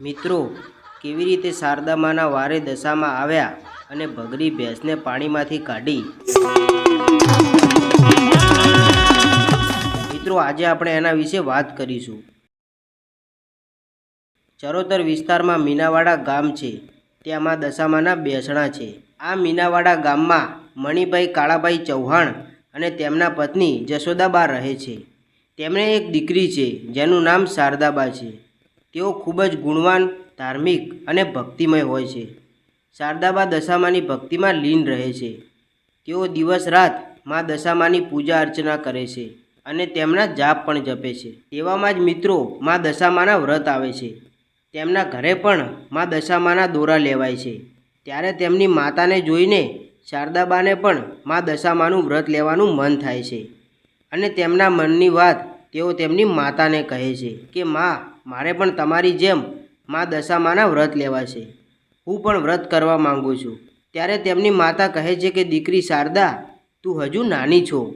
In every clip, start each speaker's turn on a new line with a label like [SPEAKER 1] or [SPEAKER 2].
[SPEAKER 1] મિત્રો, કેવી રીતે શારદામાના વારે દશામાં આવ્યા અને ભગરી ભેંસને પાણીમાંથી કાઢી? મિત્રો, આજે આપણે એના વિશે વાત કરીશું. ચરોતર વિસ્તારમાં મીનાવાડા ગામ છે. ત્યાંમાં દશામાના બેસણા છે. આ મીનાવાડા ગામમાં મણિભાઈ કાળાભાઈ ચૌહાણ અને તેમના પત્ની જશોદાબા રહે છે. તેમણે એક દીકરી છે, જેનું નામ શારદાબા છે. તેઓ ખૂબ જ ગુણવાન, ધાર્મિક અને ભક્તિમય હોય છે. શારદાબા દશામાની ભક્તિમાં લીન રહે છે. તેઓ દિવસ રાત મા દશામાની પૂજા અર્ચના કરે છે અને તેમના જાપ પણ જપે છે. તેવામાં જ મિત્રો મા દશામાના વ્રત આવે છે. તેમના ઘરે પણ મા દશામાના દોરા લેવાય છે. ત્યારે તેમની માતાને જોઈને શારદાબાને પણ મા દશામાનું વ્રત લેવાનું મન થાય છે. અને તેમના મનની વાત તેઓ તેમની માતાને કહે છે કે, મા મારે પણ તમારી જેમ મા દશામાના વ્રત લેવા છે. હું પણ વ્રત કરવા માગું છું. ત્યારે તેમની માતા કહે છે કે, દીકરી શારદા, તું હજુ નાની છો.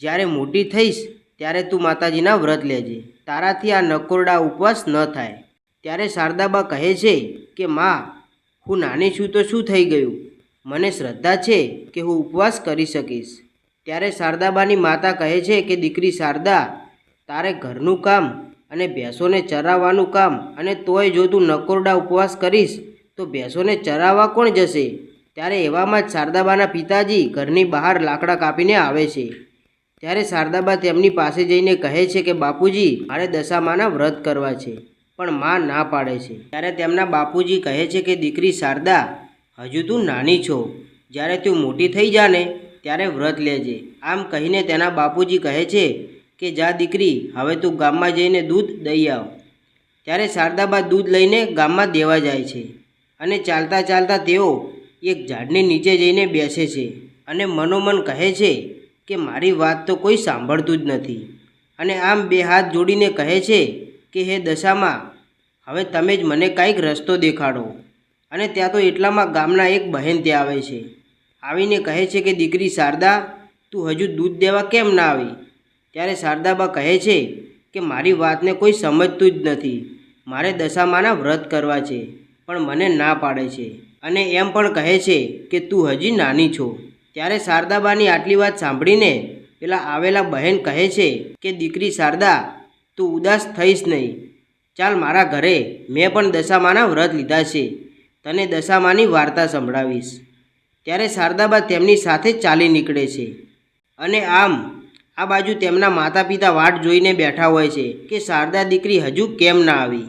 [SPEAKER 1] જ્યારે મોટી થઈશ, ત્યારે તું માતાજીના વ્રત લેજે. તારાથી આ નકોરડા ઉપવાસ ન થાય. ત્યારે શારદાબા કહે છે કે, મા, હું નાની છું તો શું થઈ ગયું? મને શ્રદ્ધા છે કે હું ઉપવાસ કરી શકીશ. ત્યારે શારદાબાની માતા કહે છે કે, દીકરી શારદા, તારે ઘરનું કામ અને ભેંસોને ચરાવવાનું કામ અને તોય જો તું નકોરડા ઉપવાસ કરીશ, તો ભેંસોને ચરાવવા કોણ જશે? ત્યારે એવામાં જ શારદાબાના પિતાજી ઘરની બહાર લાકડા કાપીને આવે છે. ત્યારે શારદાબા તેમની પાસે જઈને કહે છે કે, બાપુજી, મારે દશામાના વ્રત કરવા છે, પણ માં ના પાડે છે. ત્યારે તેમના બાપુજી કહે છે કે, દીકરી શારદા, હજુ તું નાની છો. જ્યારે તું મોટી થઈ જાને, ત્યારે વ્રત લેજે. આમ કહીને તેના બાપુજી કહે છે કે જા દીકરી, હવે તું ગામમાં જઈને દૂધ દઈ આવ. ત્યારે શારદાબા દૂધ લઈને ગામમાં દેવા જાય છે અને ચાલતા ચાલતા તેઓ એક ઝાડની નીચે જઈને બેસે છે અને મનોમન કહે છે કે મારી વાત તો કોઈ સાંભળતું જ નથી. અને આમ બે હાથ જોડીને કહે છે કે, હે દશામાં, હવે તમે જ મને કાંઈક રસ્તો દેખાડો. અને ત્યાં તો એટલામાં ગામના એક બહેન ત્યાં આવે છે. આવીને કહે છે કે, દીકરી શારદા, તું હજુ દૂધ દેવા કેમ ના આવી? ત્યારે શારદાબા કહે છે કે મારી વાતને કોઈ સમજતું જ નથી. મારે દશામાના વ્રત કરવા છે, પણ મને ના પાડે છે. અને એમ પણ કહે છે કે તું હજી નાની છો. ત્યારે શારદાબાની આટલી વાત સાંભળીને પેલા આવેલા બહેન કહે છે કે, દીકરી શારદા, તું ઉદાસ થઈશ નહીં. ચાલ મારા ઘરે, મેં પણ દશામાના વ્રત લીધા છે. તને દશામાની વાર્તા સંભળાવીશ. ત્યારે શારદાબા તેમની સાથે ચાલી નીકળે છે. અને આમ આ બાજુ તેમના માતા પિતા વાટ જોઈને બેઠા હોય છે કે શારદા દીકરી હજુ કેમ ના આવી?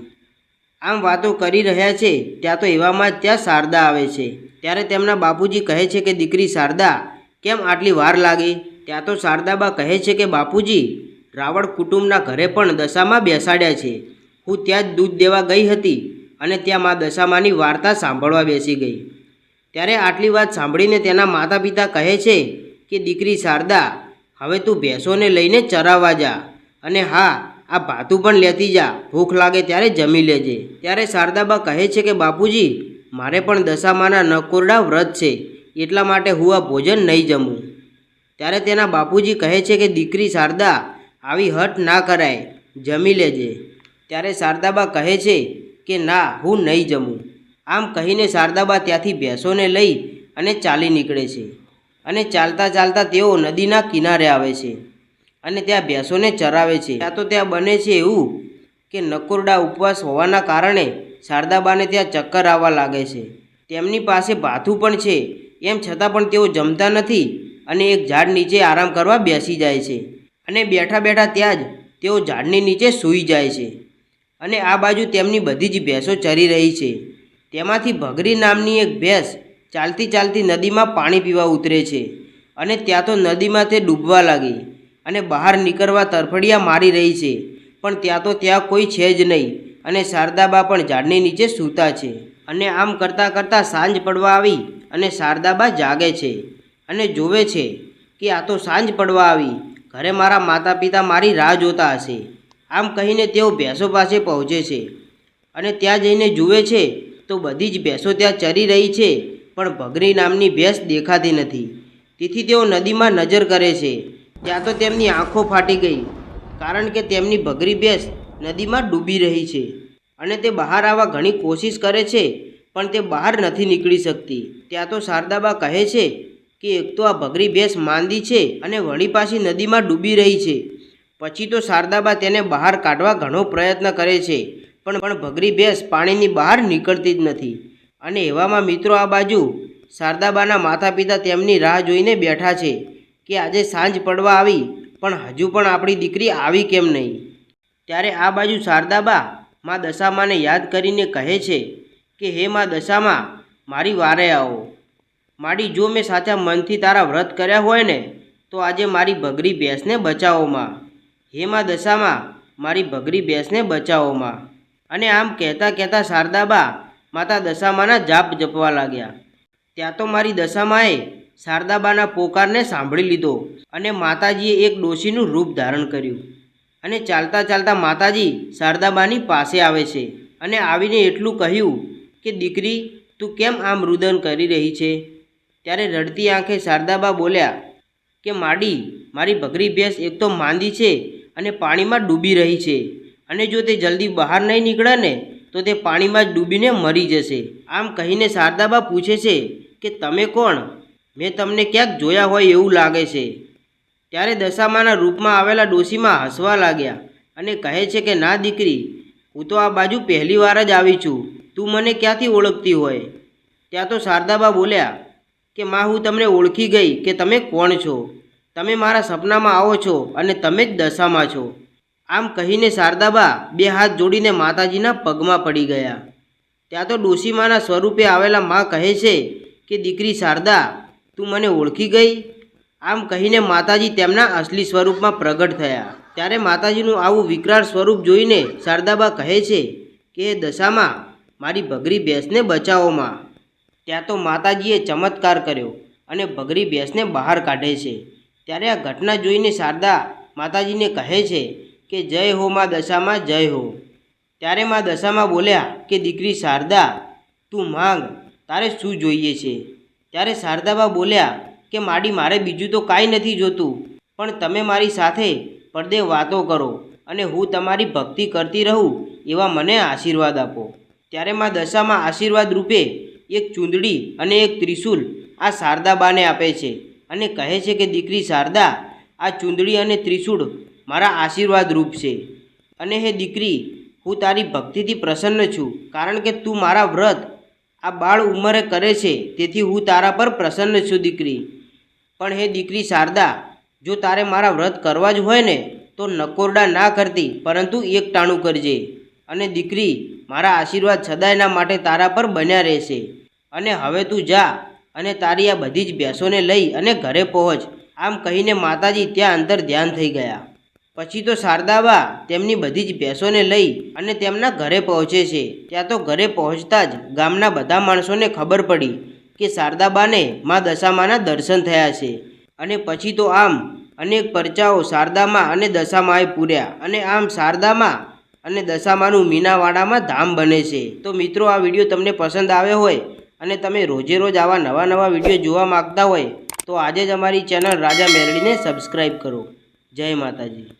[SPEAKER 1] આમ વાતો કરી રહ્યા છે, ત્યાં તો એવામાં જ ત્યાં શારદા આવે છે. ત્યારે તેમના બાપુજી કહે છે કે, દીકરી શારદા, કેમ આટલી વાર લાગી? ત્યાં તો શારદાબા કહે છે કે, બાપુજી રાવણ કુટુંબના ઘરે પણ દશામાં બેસાડ્યા છે. હું ત્યાં જ દૂધ દેવા ગઈ હતી અને ત્યાં મા દશામાની વાર્તા સાંભળવા બેસી ગઈ. ત્યારે આટલી વાત સાંભળીને તેના માતા પિતા કહે છે કે, દીકરી શારદા હવે તું ભેંસોને લઈને ચરાવવા જા. અને હા, આ ભાતું પણ લેતી જા. ભૂખ લાગે ત્યારે જમી લેજે. ત્યારે શારદાબા કહે છે કે, બાપુજી, મારે પણ દશામાના નકોરડા વ્રત છે. એટલા માટે હું આ ભોજન નહીં જમું. ત્યારે તેના બાપુજી કહે છે કે, દીકરી શારદા, આવી હટ ના કરાય. જમી લેજે. ત્યારે શારદાબા કહે છે કે, ના, હું નહીં જમું. આમ કહીને શારદાબા ત્યાંથી ભેંસોને લઈ અને ચાલી નીકળે છે. અને ચાલતા ચાલતા તેઓ નદીના કિનારે આવે છે અને ત્યાં ભેંસોને ચરાવે છે. ત્યાં તો ત્યાં બને છે એવું કે નકોરડા ઉપવાસ હોવાના કારણે શારદાબાને ત્યાં ચક્કર આવવા લાગે છે. તેમની પાસે ભાથું પણ છે, એમ છતાં પણ તેઓ જમતા નથી અને એક ઝાડ નીચે આરામ કરવા બેસી જાય છે અને બેઠા બેઠા ત્યાં જ તેઓ ઝાડની નીચે સૂઈ જાય છે અને આ બાજુ તેમની બધી જ ભેંસો ચરી રહી છે. તેમાંથી ભગરી નામની એક ભેંસ ચાલતી ચાલતી નદીમાં પાણી પીવા ઉતરે છે અને ત્યાં તો નદીમાં તે ડૂબવા લાગી અને બહાર નીકળવા તરફડિયા મારી રહી છે. પણ ત્યાં તો ત્યાં કોઈ છે જ નહીં અને શારદાબા પણ ઝાડની નીચે સૂતા છે અને આમ કરતાં કરતાં સાંજ પડવા આવી અને શારદાબા જાગે છે અને જોવે છે કે આ તો સાંજ પડવા આવી, ઘરે મારા માતા પિતા મારી રાહ જોતા હશે. આમ કહીને તેઓ ભેંસો પાસે પહોંચે છે અને ત્યાં જઈને જુએ છે તો બધી જ ભેંસો ત્યાં ચરી રહી છે પણ ભગરી નામની ભેંસ દેખાતી નથી. તેથી તેઓ નદીમાં નજર કરે છે. ત્યાં તો તેમની આંખો ફાટી ગઈ, કારણ કે તેમની ભગરી ભેંસ નદીમાં ડૂબી રહી છે. અને તે બહાર આવવા ઘણી કોશિશ કરે છે, પણ તે બહાર નથી નીકળી શકતી. ત્યાં તો શારદાબા કહે છે કે એક તો આ ભગરી ભેંસ માંદી છે અને વળી પાછી નદીમાં ડૂબી રહી છે. પછી તો શારદાબા તેને બહાર કાઢવા ઘણો પ્રયત્ન કરે છે, પણ પણ ભગરી ભેંસ પાણીની બહાર નીકળતી જ નથી. અને એવામાં મિત્રો આ બાજુ શારદાબાના માતા પિતા તેમની રાહ જોઈને બેઠા છે કે આજે સાંજ પડવા આવી, પણ હજુ પણ આપણી દીકરી આવી કેમ નહીં? ત્યારે આ બાજુ શારદાબા મા દશામાને યાદ કરીને કહે છે કે, હે મા દશામાં, મારી વારે આવો. માડી જો મેં સાચા મનથી તારા વ્રત કર્યા હોય ને, તો આજે મારી ભગરી ભેંસને બચાવો માં. હે મા દશામાં, મારી ભગરી ભેંસને બચાવો માં. અને આમ કહેતા કહેતા શારદાબા માતા દશામાના જાપ જપવા લાગ્યા. ત્યાં તો મારી દશામાએ શારદાબાના પોકારને સાંભળી લીધો અને માતાજીએ એક ડોશીનું રૂપ ધારણ કર્યું અને ચાલતા ચાલતા માતાજી શારદાબાની પાસે આવે છે અને આવીને એટલું કહ્યું કે, દીકરી, તું કેમ આમ રુદન કરી રહી છે? ત્યારે રડતી આંખે શારદાબા બોલ્યા કે, માડી, મારી બકરી ભેંસ એક તો માંદી છે અને પાણીમાં ડૂબી રહી છે અને જો તે જલ્દી બહાર નહીં નીકળે ને તો તે પાણીમાં જ ડૂબીને મરી જશે. આમ કહીને શારદાબા પૂછે છે કે, તમે કોણ? મેં તમને ક્યાંક જોયા હોય એવું લાગે છે. ત્યારે દશામાના રૂપમાં આવેલા ડોશીમાં હસવા લાગ્યા અને કહે છે કે, ના દીકરી, હું તો આ બાજુ પહેલી વાર જ આવી છું. તું મને ક્યાંથી ઓળખતી હોય? ત્યાં તો શારદાબા બોલ્યા કે, માં, હું તમને ઓળખી ગઈ કે તમે કોણ છો? તમે મારા સપનામાં આવો છો અને તમે જ દશામાં છો. આમ કહીને શારદાબા બે હાથ જોડીને માતાજીના પગમાં પડી ગયા. ત્યાં તો ડોશીમાના સ્વરૂપે આવેલા માં કહે છે કે, દીકરી શારદા, તું મને ઓળખી ગઈ? આમ કહીને માતાજી તેમના અસલી સ્વરૂપમાં પ્રગટ થયા. ત્યારે માતાજીનું આવું વિકરાળ સ્વરૂપ જોઈને શારદાબા કહે છે કે દશામાં, મારી ભગરી ભેંસને બચાવોમાં ત્યાં તો માતાજીએ ચમત્કાર કર્યો અને ભગરી ભેંસને બહાર કાઢે છે. ત્યારે આ ઘટના જોઈને શારદા માતાજીને કહે છે કે જય હો માં દશામાં જય હો. ત્યારે માં દશામાં બોલ્યા કે, દીકરી શારદા, તું માંગ, તારે શું જોઈએ છે? ત્યારે શારદાબા બોલ્યા કે, માડી, મારે બીજું તો કાંઈ નથી જોતું, પણ તમે મારી સાથે પડદે વાતો કરો અને હું તમારી ભક્તિ કરતી રહું એવા મને આશીર્વાદ આપો. ત્યારે માં દશામાં આશીર્વાદ રૂપે એક ચૂંદડી અને એક ત્રિશૂલ આ શારદાબાને આપે છે અને કહે છે કે, દીકરી શારદા, આ ચૂંદડી અને ત્રિશૂળ મારા આશીર્વાદ રૂપ છે. અને હે દીકરી, હું તારી ભક્તિથી પ્રસન્ન છું, કારણ કે તું મારા વ્રત આ બાળ ઉંમરે કરે છે, તેથી હું તારા પર પ્રસન્ન છું દીકરી. પણ હે દીકરી શારદા, જો તારે મારા વ્રત કરવા જ હોય ને, તો નકોરડા ના કરતી, પરંતુ એક ટાણું કરજે. અને દીકરી, મારા આશીર્વાદ સદાયના માટે તારા પર બન્યા રહેશે. અને હવે તું જા, અને તારી આ બધી જ ભેંસોને લઈ અને ઘરે પહોંચ. આમ કહીને માતાજી ત્યાં અંદર ધ્યાન થઈ ગયા. પછી તો શારદાબા તેમની બધી જ ભેંસોને લઈ અને તેમના ઘરે પહોંચે છે. ત્યાં તો ઘરે પહોંચતા જ ગામના બધા માણસોને ખબર પડી કે શારદાબાને મા દશામાના દર્શન થયા છે. અને પછી તો આમ અનેક પરચાઓ શારદામાં અને દશામાએ પૂર્યા અને આમ શારદામાં અને દશામાનું મીનાવાડામાં ધામ બને છે. તો મિત્રો, આ વીડિયો તમને પસંદ આવ્યો હોય અને તમે રોજે રોજ આવા નવા નવા વીડિયો જોવા માગતા હોય તો આજે જ અમારી ચેનલ રાજા મેરડીને સબસ્ક્રાઈબ કરો. જય માતાજી.